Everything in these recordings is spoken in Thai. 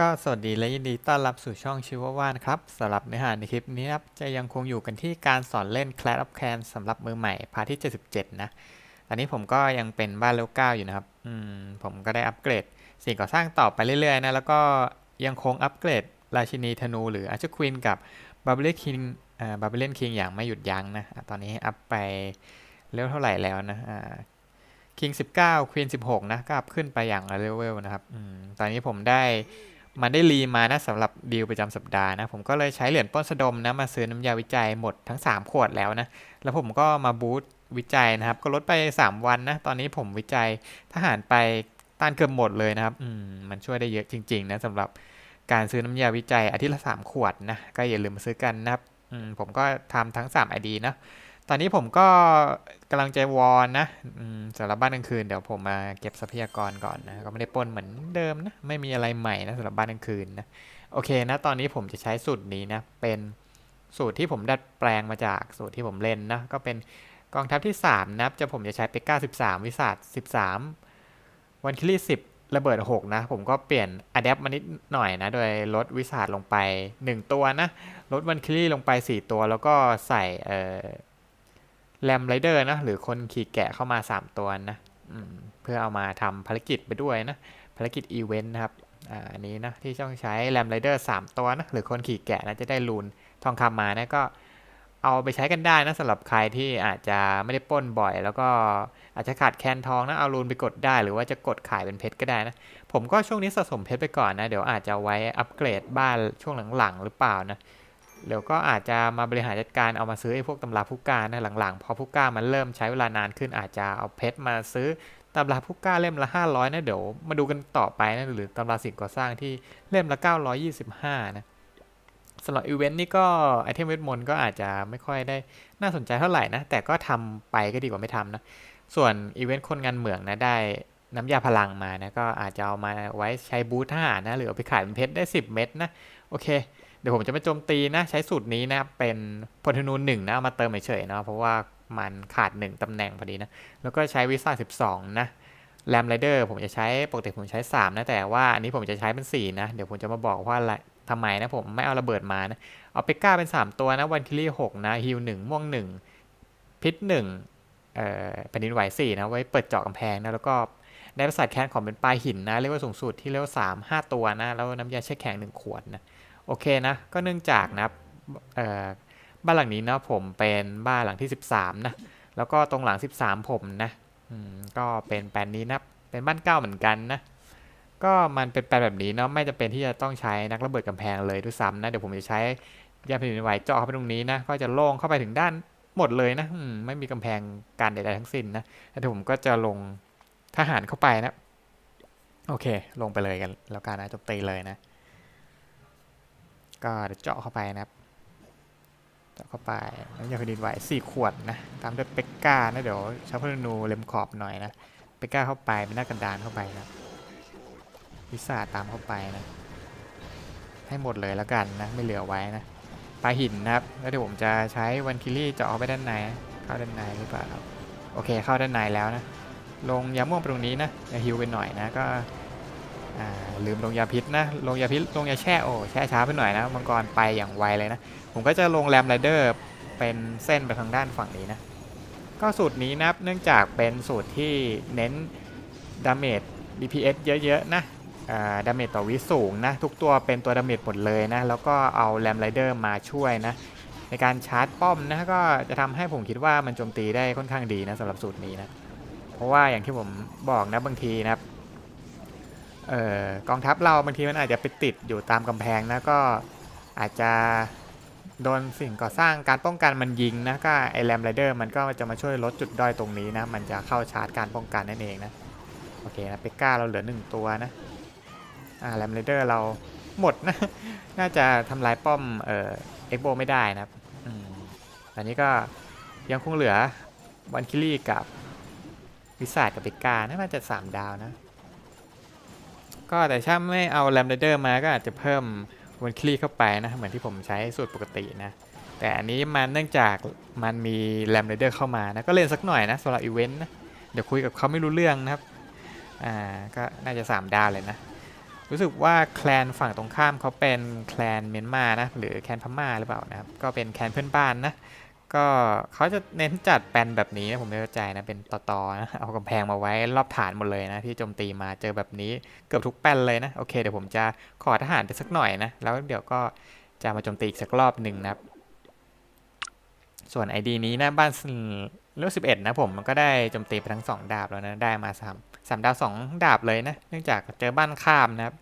ก็สวัสดีและยินดีต้อนรับสู่ช่องชิวว่านครับสำหรับเนื้อหาในคลิปนี้ครับจะยังคงอยู่กันที่การสอนเล่น Clash of Clans สำหรับมือใหม่พาร์ทที่ 77 นะตอนนี้ผมก็ยังเป็นบ้านเลเวลเก้าอยู่นะครับอืมผมก็ได้อัปเกรด สิ่งก่อสร้างต่อไปเรื่อยๆนะ แล้วก็ยังคงอัปเกรด ราชินีธนู หรืออาร์เชอร์ควีนกับบา b เล n คิงอ่าบา b เล n คิงอย่างไม่หยุดยั้งนะ ตอนนี้อัพไปเลเวเท่าไหร่แล้วนะอ่าคิง19ควีน16นะก็อัพขึ้นไปอย่างละเลเวลนะครับอมตอนนี้ผมได้ มันได้รีมานะสำหรับดีลประจำสัปดาห์นะ ผมก็เลยใช้เหรียญปล้นสะดมนะมาซื้อน้ำยาวิจัยหมดทั้ง 3 ขวดแล้วนะ แล้วผมก็มาบูตวิจัยนะครับ ก็ลดไป 3 วันนะ ตอนนี้ผมวิจัยทหารไปต้านเกือบหมดเลยนะครับอืมมันช่วยได้เยอะจริง ๆ นะสำหรับการซื้อน้ำยาวิจัยอาทิตย์ละ 3 ขวดนะ ก็อย่าลืมมาซื้อกันนะครับอืมผมก็ทำทั้ง 3 ID นะ อนนี้ผมก็กำลังใจวอนนะสำหรับบ้านกลางคืนเดี๋ยวผมมาเก็บทรัพยากรก่อนนะก็ไม่ได้ปนเหมือนเดิมนะไม่มีอะไรใหม่นะสำหรับบ้านกลางคืนนะโอเคนะตอนนี้ผมจะใช้สูตรนี้นะเป็นสูตรที่ผมดัดแปลงมาจากสูตรที่ผมเล่นนะก็เป็นกองทัพที่ 3นะจะผมจะใช้เปก้า13วิสาด13วันคิลี่10ระเบิด 6 นะ ผมก็เปลี่ยนอะแดปมานิดหน่อยนะ โดยลดวิสาดลงไป 1 ตัวนะ ลดวันคลี่ลงไป 4 ตัว แล้วก็ใส่เอ่อ แรมไรเดอร์นะหรือคนขี่แกะเข้ามา 3 ตัวนะเพื่อเอามาทำภารกิจไปด้วยนะ ภารกิจอีเวนต์นะครับอ,อันนี้นะที่ต้องใช้แรมไรเดอร์3ตัวนะหรือคนขี่แกะนะจะได้ลูนทองคำมานะก็เอาไปใช้กันได้นะสำหรับใครที่อาจจะไม่ได้ป้นบ่อย แล้วก็อาจจะขาดแคลนทองนะเอาลูนไปกดได้หรือว่าจะกดขายเป็นเพชรก็ได้นะผมก็ช่วงนี้สะสมเพชรไปก่อนนะเดี๋ยวอาจจะไว้อัปเกรดบ้านช่วงหลังๆหรือเปล่านะ เดี๋ยวก็อาจจะมาบริหารจัดการเอามาซื้อไอ้พวกตำราผู้กล้านะหลังๆ พอผู้กล้ามันเริ่มใช้เวลานานขึ้นอาจจะเอาเพชรมาซื้อตำราผู้กล้าเล่มละ 500 นะเดี๋ยวมาดูกันต่อไปนะหรือตำราสิ่งก่อสร้างที่เล่มละ 925 นะสำหรับอีเวนต์นี่ก็ไอเทมเวทมนต์ก็อาจจะไม่ค่อยได้น่าสนใจเท่าไหร่นะ แต่ก็ทำไปก็ดีกว่าไม่ทำนะ ส่วนอีเวนต์คนงานเหมืองนะได้น้ำยาพลังมานะ ก็อาจจะเอามาไว้ใช้บูททหารนะ หรือเอาไปขายเป็นเพชรได้ 10 เม็ดนะ โอเค เดี๋ยวผมจะไม่โจมตีนะ ใช้สูตรนี้นะเป็นพลธนูหนึ่งนะมาเติมเฉยๆนะเพราะว่ามันขาดหนึ่งตำแหน่งพอดีนะ แล้วก็ใช้วิซ่า12 นะแรมไรเดอร์ผมจะใช้ปกติผมใช้ 3 นะ แต่ว่าอันนี้ผมจะใช้เป็น 4 นะ เดี๋ยวผมจะมาบอกว่าอะไรทำไมนะผมไม่เอาระเบิดมานะ เอาเปก้าเป็น 3 ตัวนะวันคิลี่6นะฮิล1ม่วง 1 พิษ1เอ่อแผ่นดินไหว4นะ ไว้เปิดเจาะกำแพงนะ แล้วก็ได้ประสาทแคนของเป็นปลายหินนะ เรียกว่าสูงสุดที่เลเวล3 5 ตัวนะ แล้วน้ำยาแช่แข็ง1ขวดนะ โอเคนะ ก็เนื่องจากนะบ้านหลังนี้นะผมเป็นบ้านหลังที่ 13 นะ แล้วก็ตรงหลัง 13 ผมนะก็เป็นแปลนนี้นะ เป็นบ้านเก้าเหมือนกันนะ ก็มันเป็นแปลนแบบนี้เนาะ ไม่จะเป็นที่จะต้องใช้นักระเบิดกำแพงเลยด้วยซ้ำนะ เดี๋ยวผมจะใช้ยาแผ่นดินไหวเจาะเข้าไปตรงนี้นะ ก็จะโล่งเข้าไปถึงด้านหมดเลยนะไม่มีกำแพงการใดๆทั้งสิ้นนะแล้วผมก็จะลงทหารเข้าไปนะ โอเค ลงไปเลยกันแล้วการนะจบตีเลยนะ ก็เจาะเข้าไปนะครับ เจาะเข้าไปน้ำยาแผ่นดินไหวสี่ขวดนะ ตามด้วยเปกก้านะเดี๋ยวใช้พลนูเลมขอบหน่อยนะ เปกก้าเข้าไปเป็นหน้ากันดานเข้าไปนะวิสาตามเข้าไปนะ ให้หมดเลยแล้วกันนะ ไม่เหลือไว้นะปลาหินนะครับ แล้วเดี๋ยวผมจะใช้วันคิลี่เจาะเข้าไปด้านใน เข้าด้านในหรือเปล่า โอเคเข้าด้านในแล้วนะ ลงยาม่วงตรงนี้นะยาฮิวไปหน่อยนะ ก็ ลืมลงยาพิษนะลงยาพิษลงยาแช่โอ้แช่ช้าไปหน่อยนะมังกรไปอย่างไวเลยนะ ผมก็จะลงแรมไรเดอร์เป็นเส้นไปทางด้านฝั่งนี้นะ ก็สูตรนี้นะเนื่องจากเป็นสูตรที่เน้นดาเมจ DPS เยอะๆนะดาเมจต่อวิสูงนะทุกตัวเป็นตัวดาเมจหมดเลยนะ แล้วก็เอาแรมไรเดอร์มาช่วยนะ ในการชาร์จป้อมนะก็จะทำให้ผมคิดว่ามันโจมตีได้ค่อนข้างดีนะสำหรับสูตรนี้นะ เพราะว่าอย่างที่ผมบอกนะบางทีนะครับ เอ่อกองทัพเราบางทีมันอาจจะไปติดอยู่ตามกำแพงนะก็อาจจะโดนสิ่งก่อสร้างการป้องกันมันยิงนะก็ไอแรมไรเดอร์มันก็จะมาช่วยลดจุดด้อยตรงนี้นะ มันจะเข้าชาร์จการป้องกันนั่นเองนะโอเคนะเปก้าเราเหลือหนึ่งตัวนะอ่าแรมไรเดอร์เราหมดนะ น่าจะทำลายป้อมเอ่อเอ็กโบไม่ได้นะอืมอันนี้ก็ยังคงเหลือวันคิลี่กับวิสาดกับเปก้าน่าจะสามดาวนะ ก็แต่ถ้าไม่เอาแรมเดอร์มาก็อาจจะเพิ่มวันคลีเข้าไปนะ เหมือนที่ผมใช้สูตรปกตินะ แต่อันนี้มันเนื่องจากมันมีแรมเดอร์เข้ามานะ ก็เล่นสักหน่อยนะสำหรับอีเวนต์นะ เดี๋ยวคุยกับเขาไม่รู้เรื่องนะครับ อ่า ก็น่าจะ 3 ดาวเลยนะ รู้สึกว่าแคลนฝั่งตรงข้ามเขาเป็นแคลนเมียนมานะ หรือแคลนพม่าหรือเปล่านะครับ ก็เป็นแคลนเพื่อนบ้านนะ ก็เขาจะเน้นจัดแปนแบบนี้นะผมไม่เข้าใจนะเป็นต่อๆนะเอากำแพงมาไว้รอบฐานหมดเลยนะที่โจมตีมาเจอแบบนี้เกือบทุกแปนเลยนะโอเคเดี๋ยวผมจะขอทหารไปสักหน่อยนะแล้วเดี๋ยวก็จะมาโจมตีอีกสักรอบหนึ่งนะครับ ส่วน ID นี้นะบ้านเลือก11นะผมมันก็ได้โจมตีไปทั้ง2ดาบแล้วนะได้มา3 3ดาว2ดาบเลยนะเนื่องจากเจอบ้านข้ามนะครับ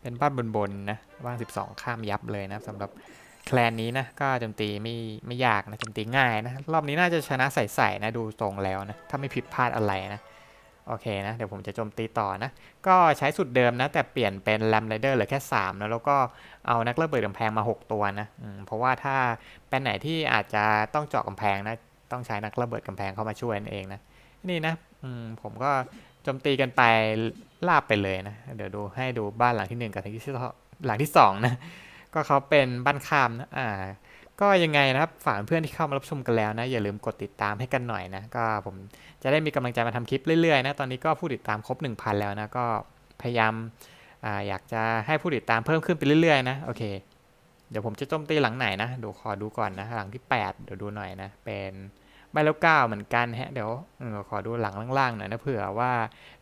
เป็นบ้านบนๆนะบ้าน12ข้ามยับเลยนะสำหรับ แคลนนี้นะก็โจมตีไม่ไม่ยากนะโจมตีง่ายนะ รอบนี้น่าจะชนะใส่ๆนะดูตรงแล้วนะ ถ้าไม่ผิดพลาดอะไรนะ โอเคนะ เดี๋ยวผมจะโจมตีต่อนะ ก็ใช้สุดเดิมนะ แต่เปลี่ยนเป็นแรมไรเดอร์เหลือแค่ 3 นะ แล้วก็เอานักระเบิดกำแพงมา 6 ตัวนะเพราะว่าถ้าเป็นไหนที่อาจจะต้องเจาะกำแพงนะ ต้องใช้นักระเบิดกำแพงเข้ามาช่วยนั่นเองนะ นี่นะผมก็โจมตีกันไปลาบไปเลยนะ เดี๋ยวดูให้ดูบ้านหลังที่หนึ่งกับหลังที่สองหลังที่สองนะ ก็เขาเป็นบ้านข้ามนะอ่าก็ยังไงนะครับฝากเพื่อนที่เข้ามารับชมกันแล้วนะ อย่าลืมกดติดตามให้กันหน่อยนะ ก็ผมจะได้มีกำลังใจมาทำคลิปเรื่อยๆนะตอนนี้ก็ผู้ติดตามครบ 1,000 แล้วนะก็พยายามอ่าอยากจะให้ผู้ติดตามเพิ่มขึ้นไปเรื่อยๆนะโอเค เดี๋ยวผมจะโจมตีหลังไหนนะดูขอดูก่อนนะหลังที่ 8 เดี๋ยวดูหน่อยนะเป็นบ้านแล้วเก้าเหมือนกันฮะเดี๋ยวขอดูหลังล่างๆหน่อยนะเผื่อว่า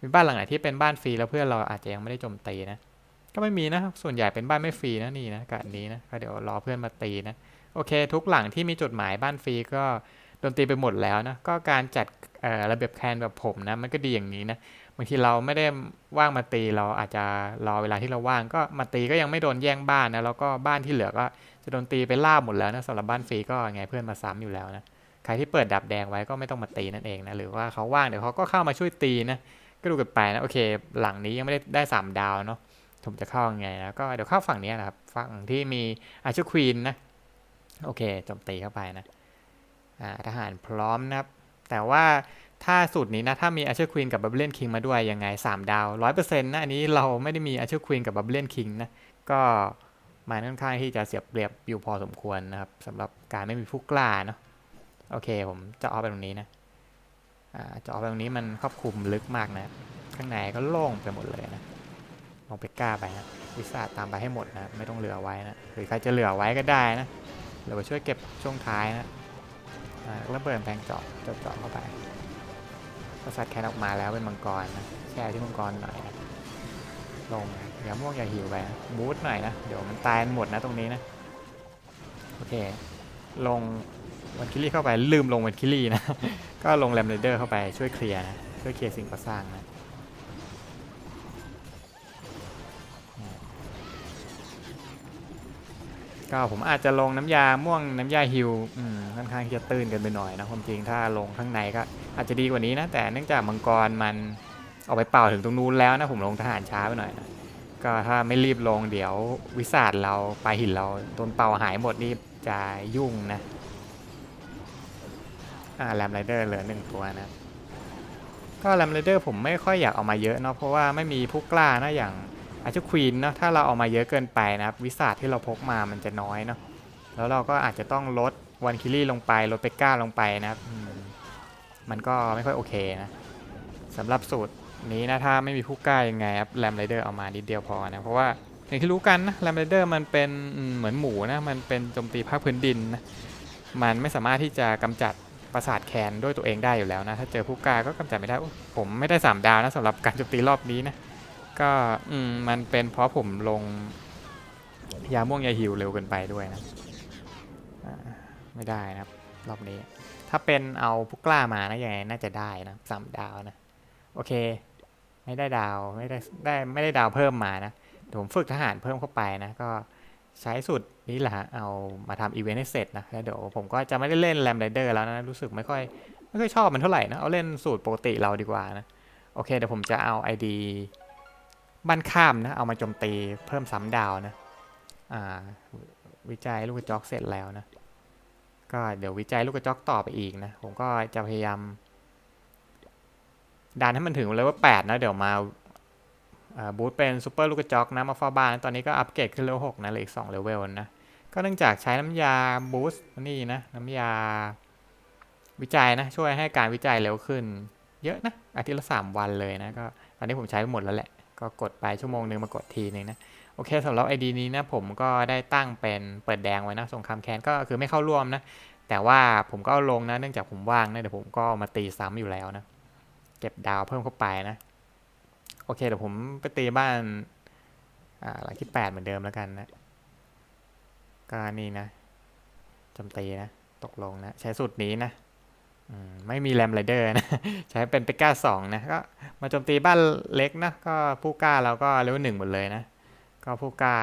มีบ้านหลังไหนที่เป็นบ้านฟรีแล้วเพื่อนเราอาจจะยังไม่ได้โจมตีนะ ก็ไม่มีนะ ส่วนใหญ่เป็นบ้านไม่ฟรีนะนี่นะกับนนี้นะก็เดี๋ยวรอเพื่อนมาตีนะโอเค ทุกหลังที่มีจดหมายบ้านฟรีก็โดนตีไปหมดแล้วนะก็การจัดระเบียบแคนแบบผมนะมันก็ดีอย่างนี้นะบางทีเราไม่ได้ว่างมาตีเราอาจจะรอเวลาที่เราว่างก็มาตีก็ยังไม่โดนแย่งบ้านนะแล้วก็บ้านที่เหลือก็จะโดนตีไปล่าบหมดแล้วนะสำหรับบ้านฟรีก็ไงเพื่อนมาซ้ำอยู่แล้วนะใครที่เปิดดับแดงไว้ก็ไม่ต้องมาตีนั่นเองนะหรือว่าเขาว่างเดี๋ยวเขาก็เข้ามาช่วยตีนะก็ดูกันไปนะโอเค หลังนี้ยังไม่ได้ได้สามดาวเนาะ ผมจะเข้ายังไงนะก็เดี๋ยวเข้าฝั่งนี้นะครับ ฝั่งที่มีอาชูควีนนะ โอเคโจมตีเข้าไปนะทหารพร้อมนะครับ แต่ว่าถ้าสูตรนี้นะ ถ้ามีอาชอร์ควีนกับบับเบิลคิงมาด้วยยังไง 3 ดาว 100%นะ อันนี้เราไม่ได้มีอาชอร์ควีนกับบับเบิลคิงนะ ก็มาค่อนข้างที่จะเสียบเปรียบอยู่พอสมควรนะครับสำหรับการไม่มีผู้กล้าเนาะโอเคผมจะเอาไปตรงนี้นะจะเอาไปตรงนี้มันครอบคลุมลึกมากนะ ข้างในก็โล่งไปหมดเลยนะ ลองไปกล้าไปนะวิสาตามไปให้หมดนะ ไม่ต้องเหลือไว้นะ หรือใครจะเหลือไว้ก็ได้นะหรือว่าช่วยเก็บช่วงท้ายนะอ่าระเบิดแพงเจาะเจาะเจาะเข้าไปก็สัตว์แคนออกมาแล้วเป็นมังกรนะแช่ที่มังกรหน่อยนะลงอย่าม่วงอย่าหิวไปนะบูทหน่อยนะ เดี๋ยวมันตายหมดนะตรงนี้นะ โอเค ลงวันคิลี่เข้าไปลืมลงวันคิลี่นะ ก็ลงแรมเรเดอร์เข้าไปช่วยเคลียร์นะ ช่วยเคลียร์สิ่งก่อสร้างนะ ก็ผมอาจจะลงน้ำยาม่วงน้ำยาฮิวค่อนข้างจะตื้นกันไปหน่อยนะความจริงถ้าลงข้างในก็อาจจะดีกว่านี้นะแต่เนื่องจากมังกรมันออกไปเป่าถึงตรงนู้นแล้วนะผมลงทหารช้าไปหน่อยนะก็ถ้าไม่รีบลงเดี๋ยววิสาดเราปลายหินเราโดนเป่าหายหมดนี่จะยุ่งนะอ่าแรมไรเดอร์เหลือหนึ่งตัวนะก็แรมไรเดอร์ผมไม่ค่อยอยากเอามาเยอะเนาะเพราะว่าไม่มีผู้กล้านะอย่าง อาจจะควีนเนาะถ้าเราเอามาเยอะเกินไปนะครับ วิสาที่เราพกมามันจะน้อยเนาะแล้วเราก็อาจจะต้องลดวันคิลี่ลงไปลดเปก้าลงไปนะครับมันก็ไม่ค่อยโอเคนะสำหรับสูตรนี้นะถ้าไม่มีผู้กล้ายังไงครับแรมไรเดอร์เอามานิดเดียวพอนะเพราะว่าอย่างที่รู้กันนะแรมไรเดอร์มันเป็นเหมือนหมูนะมันเป็นโจมตีภาคพื้นดินนะมันไม่สามารถที่จะกำจัดปราสาทแคนด้วยตัวเองได้อยู่แล้วนะถ้าเจอผู้กล้าก็กำจัดไม่ได้ผมไม่ได้สามดาวนะสำหรับการโจมตีรอบนี้นะ ก็อืมมันเป็นเพราะผมลง ยาม่วงยาหิวเร็วเกินไปด้วยนะไม่ได้นะครับ รอบนี้ ถ้าเป็นเอาผู้กล้ามานะยังไงน่าจะได้นะสามดาวนะ โอเค ไม่ได้ดาวไม่ได้ได้ไม่ได้ดาวเพิ่มมานะเดี๋ยวผมฝึกทหารเพิ่มเข้าไปนะ ก็ใช้สูตรนี้แหละฮะเอามาทำอีเวนต์ให้เสร็จนะแล้วเดี๋ยวผมก็จะไม่ได้เล่นแรมไรเดอร์แล้วนะรู้สึกไม่ค่อยไม่ค่อยชอบมันเท่าไหร่นะเอาเล่นสูตรปกติเราดีกว่านะโอเคเดี๋ยวผมจะเอา ID บ้านข้ามนะ เอามาโจมตีเพิ่มซ้ำดาวนะอ่าวิจัยลูกกระจอกเสร็จแล้วนะ ก็เดี๋ยววิจัยลูกกระจอกต่อไปอีกนะ ผมก็จะพยายามดันให้มันถึงเลเวลแปดนะ เดี๋ยวมาบูทเป็นซูเปอร์ลูกกระจอกนะ มาฟาบ้าน ตอนนี้ก็อัปเกรดขึ้นเลเวลหกนะเหลืออีกสองเลเวลนะ ก็เนื่องจากใช้น้ำยาบูสต์นี่นะ น้ำยาวิจัยนะ ช่วยให้การวิจัยเร็วขึ้น เยอะนะ อาทิตย์ละสามวันเลยนะ ก็ตอนนี้ผมใช้ไปหมดแล้วแหละ ก็กดไปชั่วโมงหนึ่งมากดทีนึงนะโอเคสำหรับ ID นี้นะผมก็ได้ตั้งเป็นเปิดแดงไว้นะสงครามแคนก็คือไม่เข้าร่วมนะ แต่ว่าผมก็เอาลงนะเนื่องจากผมว่างนะเดี๋ยวผมก็มาตีซ้ำอยู่แล้วนะเก็บดาวเพิ่มเข้าไปนะ โอเคเดี๋ยวผมไปตีบ้านอ่าหลังที่แปดเหมือนเดิมแล้วกันนะก็นี่นะจมตีนะ ตกลงนะ ใช้สูตรนี้นะ ไม่มีแรมไรเดอร์นะ ใช้เป็นเปก้าสองนะ ก็มาโจมตีบ้านเล็กนะ ก็ผู้กล้าเราก็เลเวลหนึ่งหมดเลยนะ ก็ผู้กล้า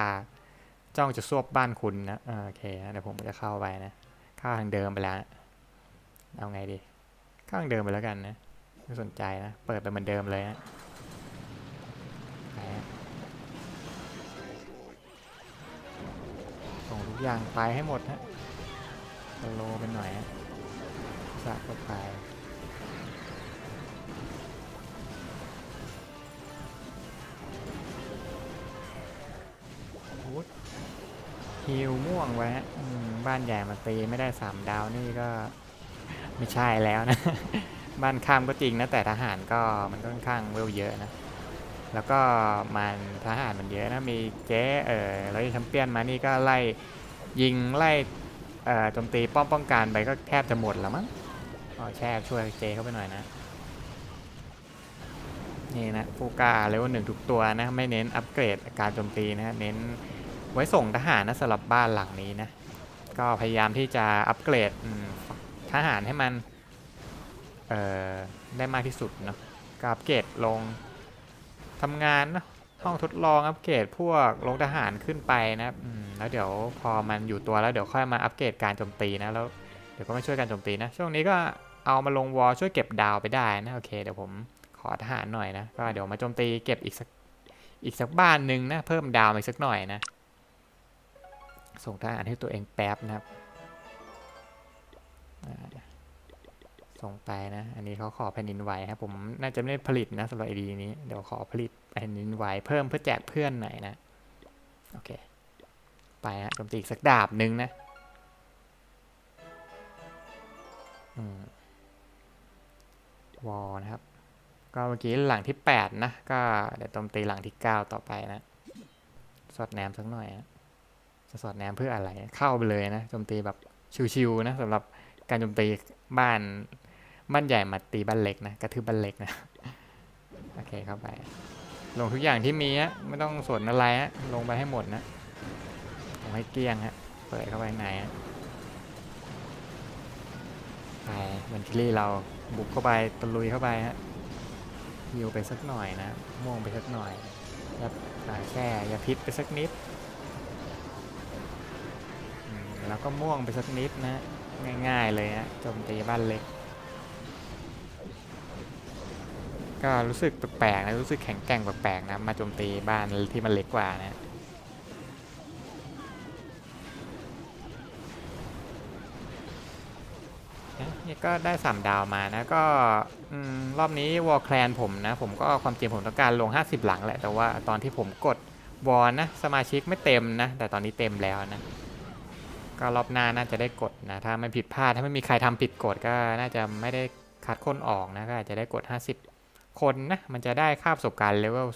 จ้องจะซวบบ้านคุณนะโอเคนะเดี๋ยวผมจะเข้าไปนะ เข้าทางเดิมไปแล้ว เอาไงดีเข้าทางเดิมไปแล้วกันนะ ไม่สนใจนะ เปิดไปเหมือนเดิมเลยนะไปฮะส่งทุกอย่างไปให้หมดฮะโลว์ไปหน่อยฮะ สะเข้าไปฮิวม่วงไว้ฮะบ้านใหญ่มาตีไม่ได้สามดาวนี่ก็ไม่ใช่แล้วนะ บ้านข้ามก็จริงนะ แต่ทหารก็มันค่อนข้างเวลเยอะนะ แล้วก็มันทหารมันเยอะนะ มีเจ๊เออแล้วแชมเปี้ยนมานี่ก็ไล่ยิงไล่เอ่อโจมตีป้อมป้องกันไปก็แทบจะหมดแล้วมั้ง ก็แช่ช่วยเจเข้าไปหน่อยนะ นี่นะฟูกาเลเวลหนึ่งทุกตัวนะ ไม่เน้นอัปเกรดการโจมตีนะ เน้นไว้ส่งทหารนะสำหรับบ้านหลังนี้นะ ก็พยายามที่จะอัปเกรดทหารให้มันได้มากที่สุดเนาะก็อัปเกรดลงทำงานเนะห้องทดลองอัปเกรดพวกลงทหารขึ้นไปนะแล้วเดี๋ยวพอมันอยู่ตัวแล้วเดี๋ยวค่อยมาอัปเกรดการโจมตีนะแล้วเดี๋ยวก็มาช่วยการโจมตีนะ ช่วงนี้ก็ เอามาลงวอลช่วยเก็บดาวไปได้นะโอเคเดี๋ยวผมขอทหารหน่อยนะก็เดี๋ยวมาโจมตีเก็บอีกสักอีกสักบ้านหนึ่งนะเพิ่มดาวอีกสักหน่อยนะ ส่งทหารให้ตัวเองแป๊บนะครับส่งไปนะ อันนี้เขาขอแผ่นดินไหวครับผมน่าจะไม่ได้ผลิตนะสำหรับไอดีนี้เดี๋ยวขอผลิตแผ่นดินไหวเพิ่มเพื่อแจกเพื่อนหน่อยนะโอเค ไปฮะโจมตีอีกสักดาบหนึ่งนะอืม วอลนะครับ ก็เมื่อกี้หลังที่ 8 นะ ก็เดี๋ยวโจมตีหลังที่ 9 ต่อไปนะ สอดแนมสักหน่อยนะจะสอดแนมเพื่ออะไร เข้าไปเลยนะโจมตีแบบชิวๆนะสำหรับการโจมตีบ้านบ้านใหญ่มาตีบ้านเล็กนะกระทืบบ้านเล็กนะโอเคเข้าไป ลงทุกอย่างที่มีฮะไม่ต้องสนอะไรฮะลงไปให้หมดนะลงให้เกลี้ยงฮะเปิดเข้าไปข้างในฮะไปเหมือนคิรี่เรา บุกเข้าไปตะลุยเข้าไปฮะยิวไปสักหน่อยนะม่วงไปสักหน่อยยับสายแช่ยาพิษไปสักนิดแล้วก็ม่วงไปสักนิดนะง่ายๆเลยฮะโจมตีบ้านเล็ก ก็รู้สึกแปลกๆนะรู้สึกแข็งแกร่งแปลกๆนะมาโจมตีบ้านที่มันเล็กกว่านะ ก็ได้สามดาวมานะก็อรอบนี้วอลแคลนผมนะ ผมก็ความจริงผมต้องการลง 50 หลังแหละ แต่ว่าตอนที่ผมกดวอลนะ สมาชิกไม่เต็มนะ แต่ตอนนี้เต็มแล้วนะ ก็รอบหน้าน่าจะได้กดนะ ถ้าไม่ผิดพลาด ถ้าไม่มีใครทำผิดกฎก็น่าจะไม่ได้คัดคนออกนะก็อาจจะได้กด 50 คนนะ มันจะได้ค่าประสบการณ์เลเวล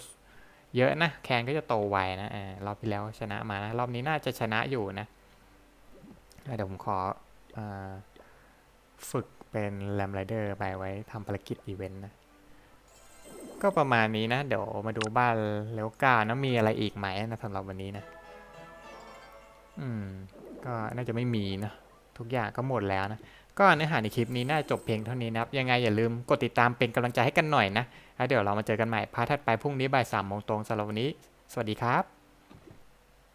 เยอะนะ แคนก็จะโตไวนะอรอบที่แล้วชนะมานะ รอบนี้น่าจะชนะอยู่นะเดี๋ยวผมขอเออ ฝึกเป็นแรมไรเดอร์ไปไว้ทำภารกิจอีเวนต์นะ ก็ประมาณนี้นะ เดี๋ยวมาดูบ้านเลวกานะมีอะไรอีกไหมนะสำหรับวันนี้นะ อืม ก็น่าจะไม่มีนะ ทุกอย่างก็หมดแล้วนะ ก็เนื้อหาในคลิปนี้น่าจบเพียงเท่านี้นะครับ ยังไงอย่าลืมกดติดตามเป็นกำลังใจให้กันหน่อยนะ แล้วเดี๋ยวเรามาเจอกันใหม่พาร์ทถัดไปพรุ่งนี้บ่ายสามโมงตรงสำหรับวันนี้ สวัสดีครับ